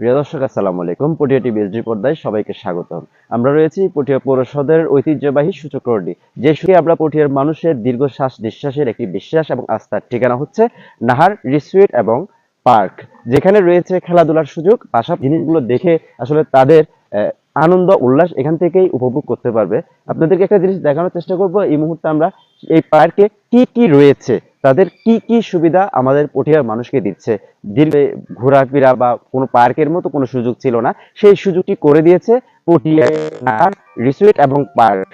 প্রিয় দর্শক, আসসালামু আলাইকুম। পটিয়া টিভি এসডি পর্দায় সবাইকে স্বাগতম। আমরা রয়েছি পটিয়া পৌরসদের ঐতিহ্যবাহী সূচক রোডে যে সুখে আমরা পটিয়ার মানুষের দীর্ঘশ্বাস, নিঃশ্বাসের একটি বিশ্বাস এবং আস্থার ঠিকানা হচ্ছে নাহার রিসুইট এবং পার্ক, যেখানে রয়েছে খেলাধুলার সুযোগ। পাশাপাশি জিনিসগুলো দেখে আসলে তাদের আনন্দ, উল্লাস এখান থেকেই উপভোগ করতে পারবে। আপনাদেরকে একটা জিনিস দেখানোর চেষ্টা করব। এই মুহূর্তে আমরা এই পার্কে কি কি রয়েছে তাদের কি কি সুবিধা আমাদের পটিয়ার মানুষকে দিচ্ছে? দীর্ঘে ঘোরাফেরা বা কোনো পার্কের মতো কোনো সুযোগ ছিল না। সেই সুযোগটি করে দিয়েছে পটিয়া রিসোর্ট এবং পার্ক।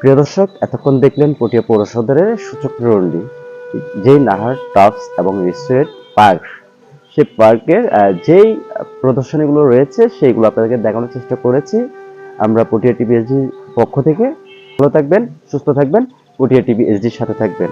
প্রিয় দর্শক, এতক্ষণ দেখলেন পটিয়া পৌরসদরের সূচক রন্ডি যেই নাহার টপস এবং রিসোর্ট পার্ক। সেই পার্কের যেই প্রদর্শনীগুলো রয়েছে, সেইগুলো আপনাদেরকে দেখানোর চেষ্টা করেছি। আমরা পটিয়া টিভি এসডির পক্ষ থেকে ভালো থাকবেন, সুস্থ থাকবেন, পটিয়া টিভি এসডির সাথে থাকবেন।